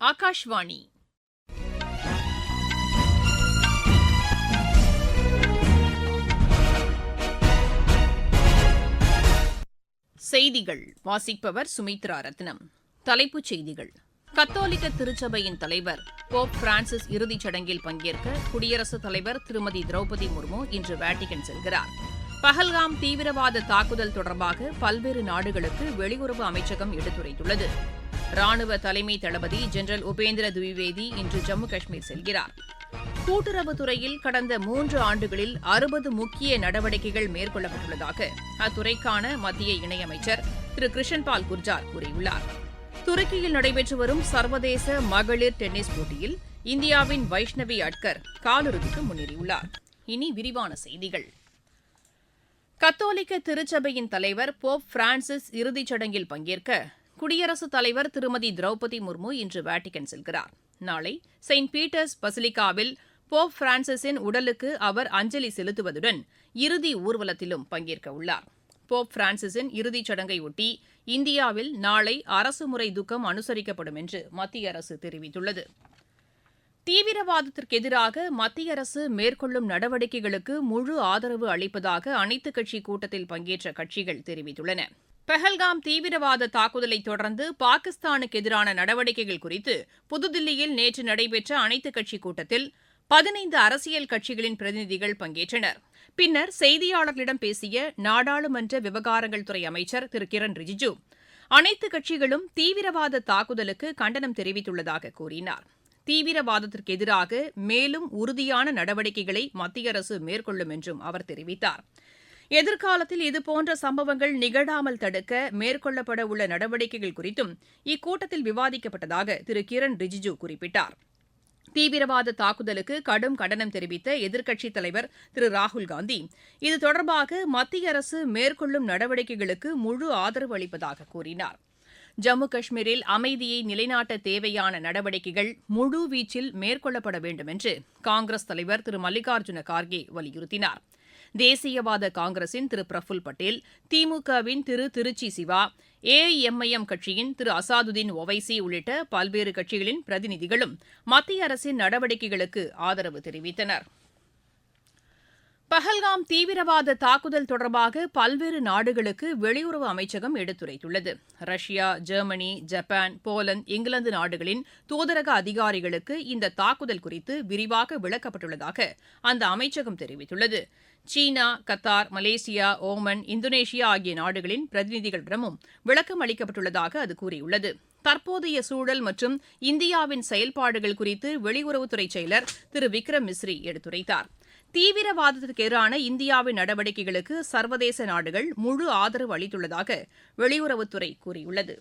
ஆகாஷ்வாணி. செய்திகள். வாசிப்பவர் சுமித்ரா ரத்னம். தலைப்புச் செய்திகள். கத்தோலிக்க திருச்சபையின் தலைவர் போப் பிரான்சிஸ் இறுதிச் சடங்கில் பங்கேற்க குடியரசுத் தலைவர் திருமதி திரௌபதி முர்மு இன்று வேட்டிகன் செல்கிறார். பஹல்காம் தீவிரவாத தாக்குதல் தொடர்பாக பல்வேறு நாடுகளுக்கு வெளியுறவு அமைச்சகம் எடுத்துரைத்துள்ளது. ராணுவ தலைமை தளபதி ஜெனரல் உபேந்திர துவிவேதி இன்று ஜம்மு காஷ்மீர் செல்கிறார். கூட்டுறவுத்துறையில் கடந்த மூன்று ஆண்டுகளில் அறுபது முக்கிய நடவடிக்கைகள் மேற்கொள்ளப்பட்டுள்ளதாக அத்துறைக்கான மத்திய இணையமைச்சர் திரு கிருஷன்பால் குர்ஜார் கூறியுள்ளார். துருக்கியில் நடைபெற்று வரும் சர்வதேச மகளிர் டென்னிஸ் போட்டியில் இந்தியாவின் வைஷ்ணவி அட்கர் காலிறுதிக்கு முன்னேறியுள்ளார். இனி விரிவான செய்திகள். கத்தோலிக்க திருச்சபையின் தலைவர் போப் பிரான்சிஸ் இறுதிச் சடங்கில் பங்கேற்க குடியரசுத் தலைவர் திருமதி திரௌபதி முர்மு இன்று வேட்டிகன் செல்கிறார். நாளை செயின்ட் பீட்டர்ஸ் பசிலிக்காவில் போப் பிரான்சிஸின் உடலுக்கு அவர் அஞ்சலி செலுத்துவதுடன் இறுதி ஊர்வலத்திலும் பங்கேற்க உள்ளார். போப் பிரான்சிஸின் இறுதிச் சடங்கையொட்டி இந்தியாவில் நாளை அரசுமுறை துக்கம் அனுசரிக்கப்படும் என்று மத்திய அரசு தெரிவித்துள்ளது. தீவிரவாதத்திற்கு எதிராக மத்திய அரசு மேற்கொள்ளும் நடவடிக்கைகளுக்கு முழு ஆதரவு அளிப்பதாக அனைத்துக் கட்சி கூட்டத்தில் பங்கேற்ற கட்சிகள் தெரிவித்துள்ளன. பெஹல்காம் தீவிரவாத தாக்குதலை தொடர்ந்து பாகிஸ்தானுக்கு எதிரான நடவடிக்கைகள் குறித்து புதுதில்லியில் நேற்று நடைபெற்ற அனைத்துக் கட்சி கூட்டத்தில் பதினைந்து அரசியல் கட்சிகளின் பிரதிநிதிகள் பங்கேற்றனர். பின்னர் செய்தியாளர்களிடம் பேசிய நாடாளுமன்ற விவகாரங்கள் துறை அமைச்சர் திரு. கிரண் ரிஜிஜு அனைத்து கட்சிகளும் தீவிரவாத தாக்குதலுக்கு கண்டனம் தெரிவித்துள்ளதாக கூறினார். தீவிரவாதத்திற்கு எதிராக மேலும் உறுதியான நடவடிக்கைகளை மத்திய அரசு மேற்கொள்ளும் என்றும் அவர் தெரிவித்தார். எதிர்காலத்தில் இதுபோன்ற சம்பவங்கள் நிகழாமல் தடுக்க மேற்கொள்ளப்பட உள்ள நடவடிக்கைகள் குறித்தும் இக்கூட்டத்தில் விவாதிக்கப்பட்டதாக திரு. கிரண் ரிஜிஜு குறிப்பிட்டார். தீவிரவாத தாக்குதலுக்கு கடும் கண்டனம் தெரிவித்த எதிர்க்கட்சித் தலைவர் திரு. ராகுல்காந்தி இது தொடர்பாக மத்திய அரசு மேற்கொள்ளும் நடவடிக்கைகளுக்கு முழு ஆதரவு அளிப்பதாக கூறினார். ஜம்மு காஷ்மீரில் அமைதியை நிலைநாட்ட தேவையான நடவடிக்கைகள் முழுவீச்சில் மேற்கொள்ளப்பட வேண்டும் என்று காங்கிரஸ் தலைவர் திரு. மல்லிகார்ஜுன கார்கே வலியுறுத்தினார். தேசியவாத காங்கிரசின் திரு பிரஃபுல் பட்டேல் திமுகவின் திரு திருச்சி சிவா ஏஐஎம்ஐஎம் கட்சியின் திரு அசாதுதீன் ஒவைசி உள்ளிட்ட பல்வேறு கட்சிகளின் பிரதிநிதிகளும் மத்திய அரசின் நடவடிக்கைகளுக்கு ஆதரவு தெரிவித்தனர். பஹல்காம் தீவிரவாத தாக்குதல் தொடர்பாக பல்வேறு நாடுகளுக்கு வெளியுறவு அமைச்சகம் எடுத்துரைத்துள்ளது. Russia Germany Japan Poland England நாடுகளின் தூதரக அதிகாரிகளுக்கு இந்த தாக்குதல் குறித்து விரிவாக விளக்கப்பட்டுள்ளதாக அந்த அமைச்சகம் தெரிவித்துள்ளது. China Qatar Malaysia Oman Indonesia ஆகிய நாடுகளின் பிரதிநிதிகளிடமும் விளக்கம் அளிக்கப்பட்டுள்ளதாக அது கூறியுள்ளது. தற்போதைய சூழல் மற்றும் இந்தியாவின் செயல்பாடுகள் குறித்து வெளியுறவுத்துறை செயலர் திரு விக்ரம் மிஸ்ரி எடுத்துரைத்தார். தீவிரவாதத்திற்கு எதிரான இந்தியாவின் நடவடிக்கைகளுக்கு சர்வதேச நாடுகள் முழு ஆதரவு அளித்துள்ளதாக வெளியுறவுத்துறை கூறியுள்ளது.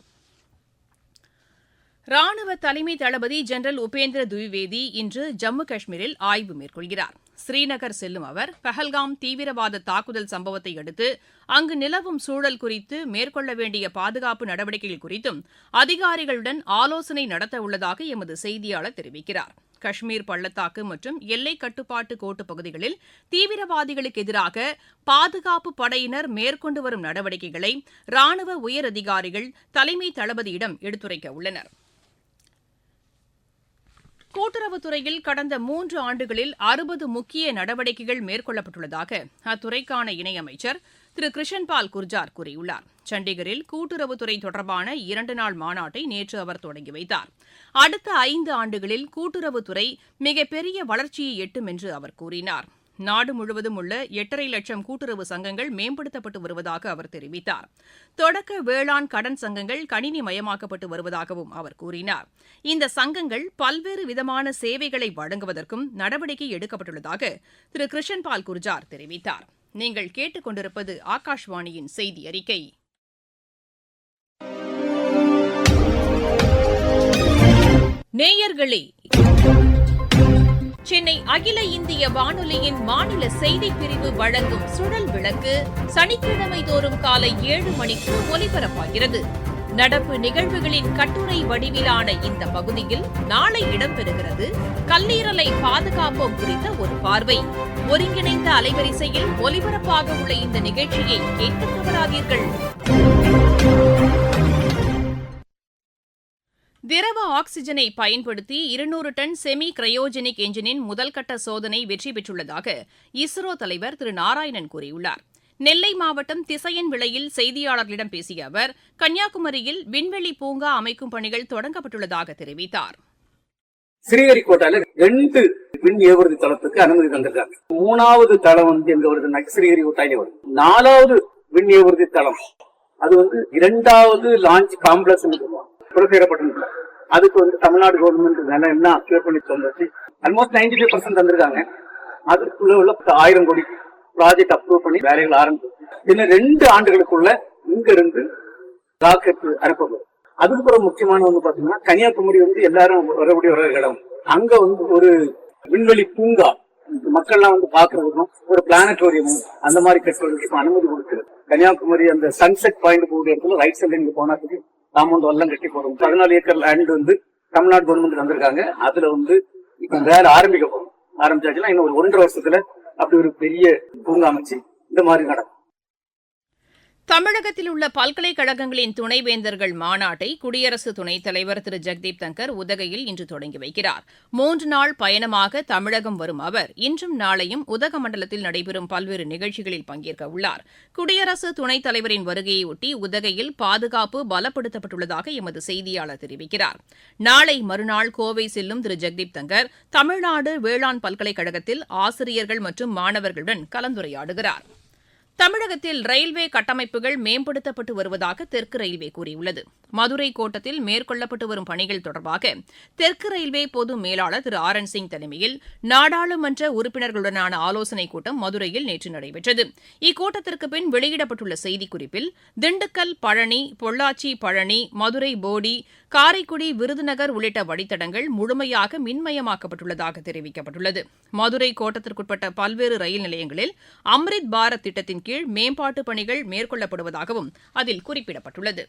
ராணுவ தலைமை தளபதி ஜெனரல் உபேந்திர துவிவேதி இன்று ஜம்மு காஷ்மீரில் ஆய்வு மேற்கொள்கிறார். ஸ்ரீநகர் செல்லும் அவர் பஹல்காம் தீவிரவாத தாக்குதல் சம்பவத்தை அடுத்து அங்கு நிலவும் சூழல் குறித்து மேற்கொள்ள வேண்டிய பாதுகாப்பு நடவடிக்கைகள் குறித்தும் அதிகாரிகளுடன் ஆலோசனை நடத்த உள்ளதாக எமது செய்தியாளர் தெரிவிக்கிறார். காஷ்மீர் பள்ளத்தாக்கு மற்றும் எல்லை கட்டுப்பாட்டு கோட்டு பகுதிகளில் தீவிரவாதிகளுக்கு எதிராக பாதுகாப்பு படையினர் மேற்கொண்டு வரும் நடவடிக்கைகளை ராணுவ உயரதிகாரிகள் தலைமை தளபதியிடம் எடுத்துரைக்க உள்ளனர். கூட்டுறவுத்துறையில் கடந்த மூன்று ஆண்டுகளில் அறுபது முக்கிய நடவடிக்கைகள் மேற்கொள்ளப்பட்டுள்ளதாக அத்துறைக்கான இணையமைச்சர் திரு. கிருஷன்பால் குர்ஜார் கூறியுள்ளார். சண்டிகரில் கூட்டுறவுத்துறை தொடர்பான இரண்டு நாள் மாநாட்டை நேற்று அவர் தொடங்கி வைத்தார். அடுத்த ஐந்து ஆண்டுகளில் கூட்டுறவுத்துறை மிகப்பெரிய வளர்ச்சியை எட்டும் என்று அவர் கூறினார். நாடு முழுவதும் உள்ள எட்டரை லட்சம் கூட்டுறவு சங்கங்கள் மேம்படுத்தப்பட்டு வருவதாக அவர் தெரிவித்தார். தொடக்க வேளாண் கடன் சங்கங்கள் கணினி மயமாக்கப்பட்டு வருவதாகவும் அவர் கூறினார். இந்த சங்கங்கள் பல்வேறு விதமான சேவைகளை வழங்குவதற்கும் நடவடிக்கை எடுக்கப்பட்டுள்ளதாக திரு. கிருஷன்பால் குர்ஜார் தெரிவித்தார். நீங்கள் கேட்டுக்கொண்டிருப்பது ஆகாஷ்வாணியின் செய்தி அறிக்கை நேயர்களே சென்னை அகில இந்திய வானொலியின் மாநில செய்தி பிரிவு வழங்கும் சுழல் விளக்கு சனிக்கிழமை தோறும் காலை ஏழு மணிக்கு ஒலிபரப்பாகிறது. நடப்பு நிகழ்வுகளின் கட்டுரை வடிவிலான இந்த பகுதியில் நாளை இடம்பெறுகிறது. கல்லீரலை பாதுகாப்போம் குறித்த ஒரு பார்வை. ஒருங்கிணைந்த அலைவரிசையில் ஒலிபரப்பாக உள்ள இந்த நிகழ்ச்சியை கேட்க தவறாதீர்கள் திரவ ஆக்ஸிஜனை பயன்படுத்தி இருநூறு டன் செமி கிரையோஜெனிக் என்ஜினின் முதல்கட்ட சோதனை வெற்றி பெற்றுள்ளதாக இஸ்ரோ தலைவர் திரு நாராயணன் கூறியுள்ளார். நெல்லை மாவட்டம் திசையன் விளையில் செய்தியாளர்களிடம் பேசிய அவர் கன்னியாகுமரியில் விண்வெளி பூங்கா அமைக்கும் பணிகள் தொடங்கப்பட்டுள்ளதாக தெரிவித்தார். ஸ்ரீஹரிகோட்டால ரெண்டு விண் ஏவுறுதி தளத்துக்கு அனுமதி தந்திருக்காங்க. மூணாவது தளம் வந்து எங்க வருதுன்னா ஸ்ரீஹரிகோட்டாலே வருது. நாலாவது விண் ஏவுறுதி தளம். அது வந்து இரண்டாவது லான்ச் காம்ப்ளெக்ஸ் புலப்பெயரப்பட்டிருக்கு அதுக்கு வந்து தமிழ்நாடு கவர்மெண்ட் நிலம் என்ன அக்யூர் பண்ணி தந்துச்சு? ஆல்மோஸ்ட் நைன்டி ஃபைவ் பர்சன்ட் தந்திருக்காங்க. அதுக்குள்ள உள்ள ஆயிரம் கோடி ப்ராஜெக்ட் அப்ரூவ் பண்ணி வேலைகள் ஆரம்பிச்சு இன்னும் ரெண்டு ஆண்டுகளுக்குள்ள இங்க இருந்து ராக்கெட் அனுப்பப்படும் அதுக்கப்புறம் முக்கியமான வந்து பாத்தீங்கன்னா கன்னியாகுமரி வந்து எல்லாரும் வரக்கூடிய ஒரு இடம். அங்க வந்து ஒரு விண்வெளி பூங்கா. மக்கள்லாம் வந்து பாக்குறதுக்கும் ஒரு பிளானட்டோரியம் அந்த மாதிரி கட்டுறதுக்கு இப்ப அனுமதி கொடுத்து கன்னியாகுமரி அந்த சன்செட் பாயிண்ட் போகிற இடத்துல ரைட் சைடு இங்க போனதுக்கு வந்து வல்லம் கட்டி போறோம். பதினாலு ஏக்கர் லேண்ட் வந்து தமிழ்நாடு கவர்மெண்ட் வந்திருக்காங்க. அதுல வந்து இப்ப வேலை ஆரம்பிக்க போறோம் ஆரம்பிச்சாச்சுன்னா இன்னும் ஒரு ஒன்றரை வருஷத்துல அப்படி ஒரு பெரிய பூங்கா அமைச்சு இந்த மாதிரி நடக்கும். தமிழகத்தில் உள்ள பல்கலைக்கழகங்களின் துணைவேந்தர்கள் மாநாட்டை குடியரசு துணைத் தலைவர் திரு. ஜெக்தீப் தங்கர் உதகையில் இன்று தொடங்கி வைக்கிறார். மூன்று நாள் பயணமாக தமிழகம் வரும் அவர் இன்றும் நாளையும் உதகமண்டலத்தில் நடைபெறும் பல்வேறு நிகழ்ச்சிகளில் பங்கேற்க உள்ளார். குடியரசு துணைத் தலைவரின் வருகையொட்டி உதகையில் பாதுகாப்பு பலப்படுத்தப்பட்டுள்ளதாக எமது செய்தியாளர் தெரிவிக்கிறார். நாளை மறுநாள் கோவை செல்லும் திரு. ஜெக்தீப் தங்கர் தமிழ்நாடு வேளாண் பல்கலைக்கழகத்தில் ஆசிரியர்கள் மற்றும் மாணவர்களுடன் கலந்துரையாடுகிறார். தமிழகத்தில் ரயில்வே கட்டமைப்புகள் மேம்படுத்தப்பட்டு வருவதாக தெற்கு ரயில்வே கூறியுள்ளது. மதுரை கோட்டத்தில் மேற்கொள்ளப்பட்டு வரும் பணிகள் தொடர்பாக தெற்கு ரயில்வே பொது மேலாளர் திரு ஆர் என் சிங் தலைமையில் நாடாளுமன்ற உறுப்பினர்களுடனான ஆலோசனைக் கூட்டம் மதுரையில் நேற்று நடைபெற்றது. இக்கூட்டத்திற்கு பின் வெளியிடப்பட்டுள்ள செய்திக்குறிப்பில் திண்டுக்கல் பழனி பொள்ளாச்சி பழனி மதுரை போடி காரைக்குடி விருதுநகர் உள்ளிட்ட வழித்தடங்கள் முழுமையாக மின்மயமாக்கப்பட்டுள்ளதாக தெரிவிக்கப்பட்டுள்ளது. மதுரை கோட்டத்திற்குட்பட்ட பல்வேறு ரயில் நிலையங்களில் அம்ரித் பாரத் திட்டத்தின் கீழ் மேம்பாட்டு பணிகள் மேற்கொள்ளப்படுவதாகவும் அதில் குறிப்பிடப்பட்டுள்ளது.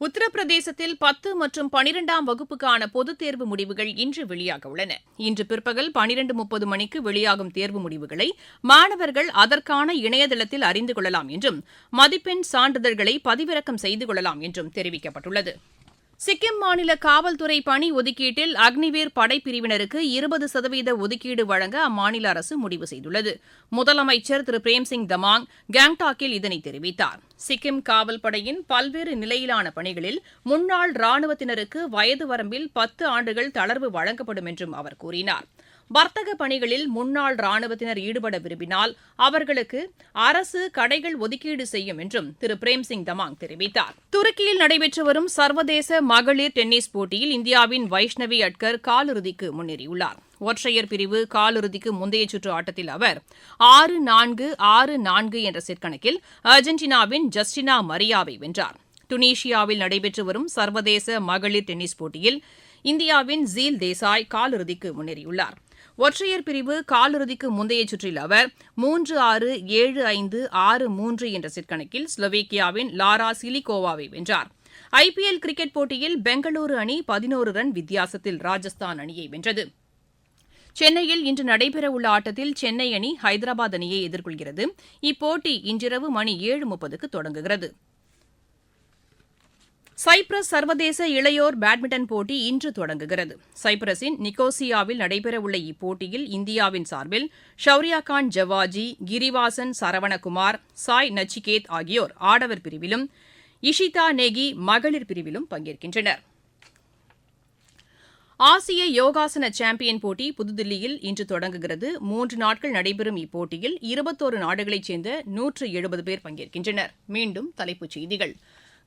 உத்தரப்பிரதேசத்தில் பத்து மற்றும் பனிரெண்டாம் வகுப்புக்கான பொதுத் தேர்வு முடிவுகள் இன்று வெளியாக உள்ளன. இன்று பிற்பகல் பனிரெண்டு முப்பது மணிக்கு வெளியாகும் தேர்வு முடிவுகளை மாணவர்கள் அதற்கான இணையதளத்தில் அறிந்து கொள்ளலாம் என்றும் மதிப்பெண் சான்றிதழ்களை பதிவிறக்கம் செய்து கொள்ளலாம் என்றும் தெரிவிக்கப்பட்டுள்ளது. சிக்கிம் மாநில காவல்துறை பணி ஒதுக்கீட்டில் அக்னிவீர் படைப்பிரிவினருக்கு இருபது சதவீத ஒதுக்கீடு வழங்க அம்மாநில அரசு முடிவு செய்துள்ளது. முதலமைச்சர் திரு பிரேம்சிங் தமாங் கேங்டாக்கில் இதனை தெரிவித்தார். சிக்கிம் காவல்படையின் பல்வேறு நிலையிலான பணிகளில் முன்னாள் ராணுவத்தினருக்கு வயது வரம்பில் பத்து ஆண்டுகள் தளர்வு வழங்கப்படும் என்றும் அவர் கூறினார். வர்த்தக பணிகளில் முன்னாள் ராணுவத்தினர் ஈடுபட விரும்பினால் அவர்களுக்கு அரசு கடைகள் ஒதுக்கீடு செய்யும் என்றும் திரு. பிரேம்சிங் தமாங் தெரிவித்தார். துருக்கியில் நடைபெற்று வரும் சர்வதேச மகளிர் டென்னிஸ் போட்டியில் இந்தியாவின் வைஷ்ணவி அட்கர் காலிறுதிக்கு முன்னேறியுள்ளார். ஒற்றையர் பிரிவு காலிறுதிக்கு முந்தைய சுற்று ஆட்டத்தில் அவர் ஆறு நான்கு ஆறு நான்கு என்ற செட்கணக்கில் அர்ஜென்டினாவின் ஜஸ்டினா மரியாவை வென்றார். டுனீஷியாவில் நடைபெற்று வரும் சர்வதேச மகளிர் டென்னிஸ் போட்டியில் இந்தியாவின் ஜீல் தேசாய் காலிறுதிக்கு முன்னேறியுள்ளார். ஒற்றையர் பிரிவு காலிறுதிக்கு முந்தைய சுற்றில் அவர் மூன்று ஆறு ஏழு ஐந்து ஆறு மூன்று என்ற செட்கணக்கில் ஸ்லோவேக்கியாவின் லாரா சிலிகோவாவை வென்றார். ஐபிஎல் கிரிக்கெட் போட்டியில் பெங்களூரு அணி பதினோரு ரன் வித்தியாசத்தில் ராஜஸ்தான் அணியை வென்றது. சென்னையில் இன்று நடைபெறவுள்ள ஆட்டத்தில் சென்னை அணி ஹைதராபாத் அணியை எதிர்கொள்கிறது. இப்போட்டி இன்றிரவு மணி ஏழு முப்பதுக்கு தொடங்குகிறது. சைப்ரஸ் சர்வதேச இளையோர் பேட்மிண்டன் போட்டி இன்று தொடங்குகிறது. சைப்ரஸின் நிக்கோசியாவில் நடைபெறவுள்ள இப்போட்டியில் இந்தியாவின் சார்பில் ஷௌரியாகான் ஜவாஜி கிரிவாசன் சரவணகுமார் சாய் நச்சிகேத் ஆகியோர் ஆடவர் பிரிவிலும் இஷிதா நேகி மகளிர் பிரிவிலும் பங்கேற்கின்றனர். ஆசிய யோகாசன சாம்பியன் போட்டி புதுதில்லியில் இன்று தொடங்குகிறது. மூன்று நாட்கள் நடைபெறும் இப்போட்டியில் இருபத்தோரு நாடுகளைச் சேர்ந்த நூற்று எழுபது பேர் பங்கேற்கின்றனர். மீண்டும் தலைப்புச் செய்திகள்.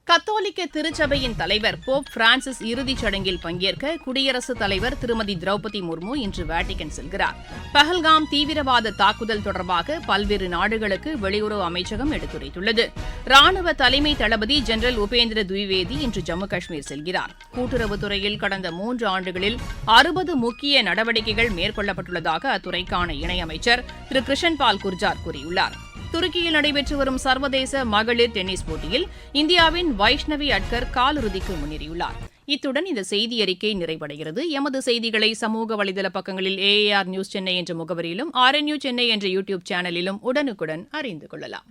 கத்தோலிக்க திருச்சபையின் தலைவர் போப் பிரான்சிஸ் இறுதிச் சடங்கில் பங்கேற்க குடியரசுத் தலைவர் திருமதி திரௌபதி முர்மு இன்று வேட்டிகன் செல்கிறார். பஹல்காம் தீவிரவாத தாக்குதல் தொடர்பாக பல்வேறு நாடுகளுக்கு வெளியுறவு அமைச்சகம் எடுத்துரைத்துள்ளது. ராணுவ தலைமை தளபதி ஜெனரல் உபேந்திர துவிவேதி இன்று ஜம்மு காஷ்மீர் செல்கிறார். கூட்டுறவுத்துறையில் கடந்த மூன்று ஆண்டுகளில் அறுபது முக்கிய நடவடிக்கைகள் மேற்கொள்ளப்பட்டுள்ளதாக அத்துறைக்கான இணையமைச்சர் திரு கிருஷன்பால் குர்ஜார் கூறியுள்ளார். துருக்கியில் நடைபெற்று வரும் சர்வதேச மகளிர் டென்னிஸ் போட்டியில் இந்தியாவின் வைஷ்ணவி அட்கர் காலிறுதிக்கு முன்னேறியுள்ளார். இத்துடன் இந்த செய்தி அறிக்கை நிறைவடைகிறது. எமது செய்திகளை சமூக வலைதள பக்கங்களில் ஏஏஆர் நியூஸ் சென்னை என்ற முகவரியிலும் ஆர்என்யூ சென்னை என்ற யூடியூப் சேனலிலும் உடனுக்குடன் அறிந்து கொள்ளலாம்.